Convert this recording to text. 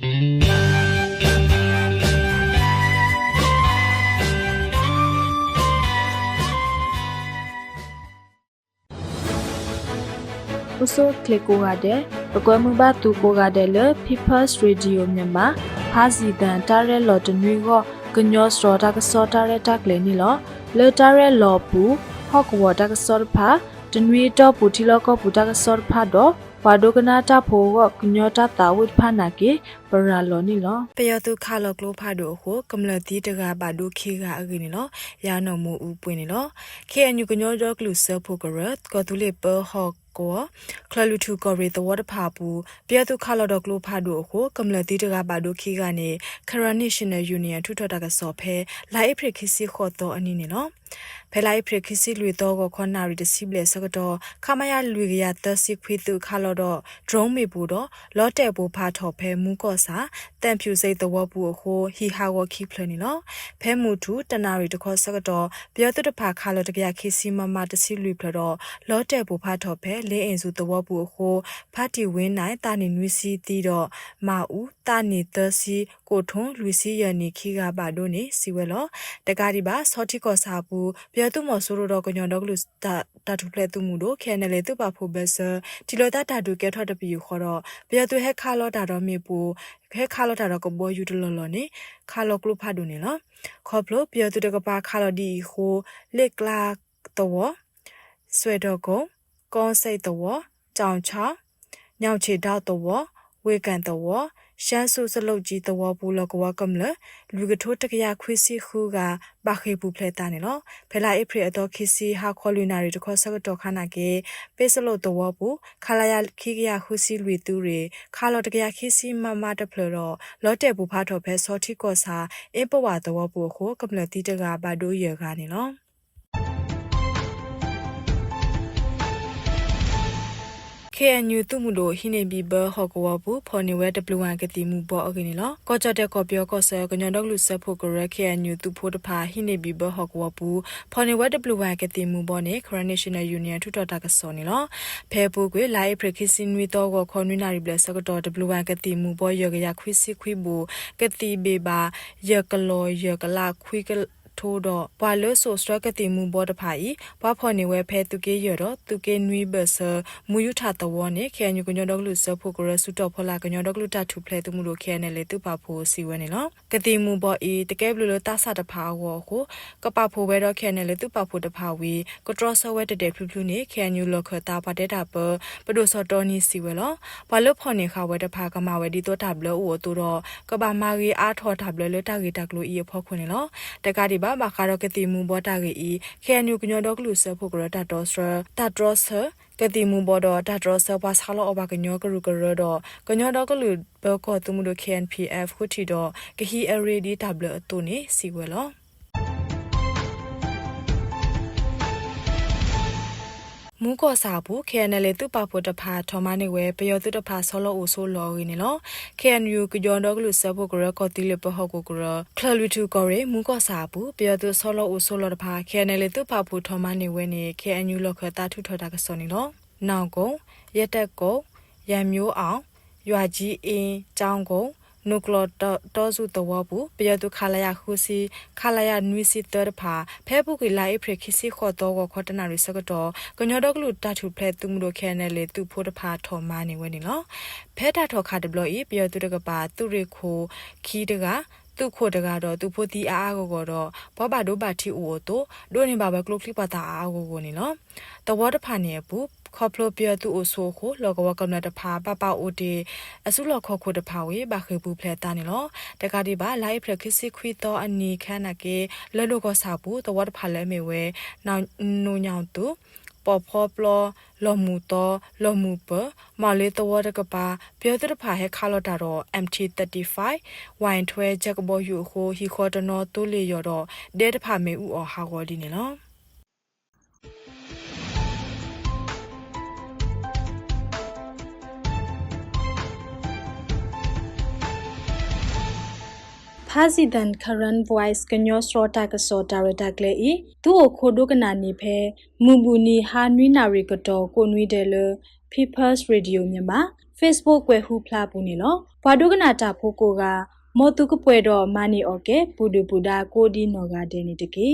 ဥဆိုကလစ်ကိုရတဲ့ပကွဲမှုပါသူကိုရတဲ့လေ People's Radio မြန်မာဖာစီတန်တာရဲလော်တနွေကိုကညောစတော်တာကစောတာရဲတက်လေနီလောလေတာရဲလော်ပူဟော့ကဝတာကစောဖာတနွေတော့ပူတီလောကပူတာကစောဖာတော့ ဝါဒုကနာတာဖိုကကညောတာတာဝိဖာနာကေပရာလောနီလောပယတုခါလကလိုဖာဒိုကိုကမ္လတိတကဘာဒုခေကအကင်းနော်ယာနော်မူဦးပွင့်နော်ခေအညုကညောဒေါကလူဆဖို့ကရတ်ကတူလေပဟော့ ကိုကလလူထူကောရီတဝတ်ဖာပူပယတုခါလဒေါကလိုဖာဒိုကိုကမ္လတိတကဘာဒုခေကနေခရနီရှင်နယ်ယူနီယံထူထတာကစောဖဲလိုင်ဖရခီစီခေါ်တော့အနည်းနော်ဖဲလိုက်ဖရခီစီလွေတော့ကိုခွန်နာရီတစီဘလေစကတော့ခမရလွေကရတစီခွေသူခါလောတော့ drone မေပူတော့လော့တဲ့ဘူဖာထော်ဖဲမူကော့စာတန်ဖြူစိတ်တော့ပူဟိုဟီဟာဝခိဖလနီနော်ဖဲမူတူတနာရီတခေါ်စကတော့ပြောတုတဖာခါလောတကရခေစီမမတစီလွေဖလတော့လော့တဲ့ဘူဖာထော်ဖဲလင်းအင်စုတော့ပူဟိုဖာတီဝင်းနိုင်တာနေနွီစီတီတော့မာဦး တာနေသစီကိုထွန်းလူစီယနီခိကပါတို့နေစီဝဲလောတကားဒီပါဆော့တီကောစာပူပြောတုမော်ဆိုးတော့ကညောတော့ကလူတာတာထူဖလက်သူမှုတို့ခဲနယ်လေသူပါဖို့ဘက်ဆာဒီလိုတာတာဒူကဲထော့တပီခေါ်တော့ပြောတုဟက်ခါလောတာတော့မေပူဖဲခါလောတာတော့ကဘောယူတလောလောနေခါလောကလုဖတ်ဒူနေလောခေါပလိုပြောတုတကပါခါလောဒီဟိုလက်လာတော့ဆွဲတော့ကိုကောစိတ်တော့ကြောင်ချောင်းညောင်ချေတော့တော့ဝေကန်တော့ ရှမ်းစုစလုတ်ကြီးတော့ဘူးလကွာကမ္လလူကထိုးတကရခွေးစီခုကဘာခေဘူးဖလက်တာနေလောဖဲလာဧပြီအတော့ခီစီဟာခေါ်လူနာရီတခေါ်ဆက်တော့ခနာကေပေးစလို့တော့ဘူးခလာရခိကရခုစီလူတူတွေခါလောတကရခီစီမမတဖလတော့လော့တဲ့ဘူးဖားတော့ဖဲစောတိကောစာအပဝါတော့ဘူးခိုကမ္လတီတကဘာဒိုရကနေလော KNU သူမှုလို့ဟိနေဘီဘဟော့ကဝဘူးဖော်နေဝဲ W1 ကတိမှုဘောအကင်းလောကောကြတဲ့ကောပြောကောဆာကညောဒေါကလူဆက်ဖို့ကရ KNU သူဖို့တဖာဟိနေဘီဘဟော့ကဝဘူးဖော်နေဝဲ W1 ကတိမှုဘောနေ National Union ထူတော်တာကစောနေလောဖဲပိုကွေလိုက်ဖရခီစင်ဝီတော့ကောခွန်နွိနာရီဘလက်စကတော့ W1 ကတိမှုဘောရကရခွိစီခွိဘူကတိဘေဘာရကလောရကလာခွိက ထိုးတော့ဘွာလို့ဆိုစရကတိမူဘောတဖာဤဘွာဖော်နေဝဲဖဲသူကေရတော့သူကေနွီဘဆာမူယူထတဝနေခဲညကညတော့လူစဖို့ကရဆုတော့ဖော်လာကညတော့လူတထူဖလဲသူမှုလို့ခဲနေလေသူပါဖို့စီဝဲနေနော်ကတိမူဘောဤတကယ်ဘလို့တဆတဖာဝကိုကပဖို့ဝဲတော့ခဲနေလေသူပါဖို့တဖာဝီကထရဆဝဲတတဲ့ဖလူဖလူနေခဲညူလခတာပါတဲ့တာပပဒိုစောတော်နီစီဝဲလောဘလို့ဖော်နေခါဝဲတဖာကမဝဲဒီတော့တဘလို့အိုတူတော့ကဘာမာရီအားထော်တဘလို့လေတာဂီတက်လို့ဤဖော်ခွနေလောတကဒီပါဘာခါတော့ကတိမူဘောတာကေဤခဲနူကညောတော့ကလူဆဖို့ကရတာတော့စတာဒရော့ဆာကတိမူဘောတော့ဒါဒရော့ဆာပါဆာလောအဘကညောကရုကရတော့ကညောတော့ကလူဘောကောသူမှုတို့ KNPF ခုတီတော့ကဟီအရီဒီတဘလအတူနေစီဝဲလော မူကောစာဘူး KNL သူပဖို့တဖာထော်မနေဝဲပယောသူတဖာဆောလောအိုဆိုလောရင်းနော် KNU ကကြောတော့ကလူဆပ်ဖို့ကရကောတိလပဟောကိုကရခလလူတူကောရမူကောစာဘူးပယောသူဆောလောအိုဆိုလောတဖာ KNL သူပဖို့ထော်မနေဝဲနေ KNU လောခတာထုထော်တာကစောနေနော်နောက်ကုံရက်တက်ကုံရံမျိုးအောင်ရွာကြီးအင်းចောင်းကုံ နုကလတောစုတဝဘူးပယတုခလာယခုစီခလာယနွီစီတရဖာဖဲပုကလာအဖရခိစီခေါ်တော့ကခေါ်တနာရီစကတော့ကညောတော့ကလူတထုဖလက်သူမှုတို့ခဲနယ်လေသူဖို့တဖာထော်မနေဝဲနေနော်ဖဲတာထော်ခါတဘလို့ဤပယတုတကပါသူရခိုခီတက သူခိုတကတော့သူဖို့တီအားကိုကတော့ဘောဘာဒိုဘာတီအိုတိုဒိုနေဘာဘကလုကလိပတာအားကိုကိုနေနော်တဝတ်တဖာနေဘူးခေါပလိုပြတူအိုဆိုခိုလောကဝကမ္နတဖာပပအိုတီအစုလောခခိုတဖာဝေဘာခေဘူးဖလက်တာနေလောတကတိပါလိုက်ဖလက်ခစ်စီခွီတော့အနီခန်းနကေလလောကစာဘူးတဝတ်ဖာလဲမေဝဲနောင်နူညောင်တူ ပေါ်ဖောပလလော်မူတော့လော်မူပမလေးတော့တကပါပြောတဲ့ဖာဟဲခါလော်တာတော့ MT35 ဝိုင်ထွဲချက်ဘောယူခိုဟီခေါ်တနော်တူလီရော်တော့ဒဲတဖာမေဥအော်ဟာဂော်ဒီနေလော ဖာစီဒန် current voice ကညောစရတာကစောတာရတာကလေဤသူ့ခိုဒုကနာနေဖဲမူဘူးနီဟာနွိနာရီကတော့ကိုနွိတယ်လ People's Radio မြန်မာ Facebook ကွယ်ဟုဖလာပူနေလောဘွာဒုကနာတာဖိုကိုကမောတုကပွဲတော့မာနီအော်ကေပူဒူပူဒါကိုဒီနော်ကတဲ့နေတကေ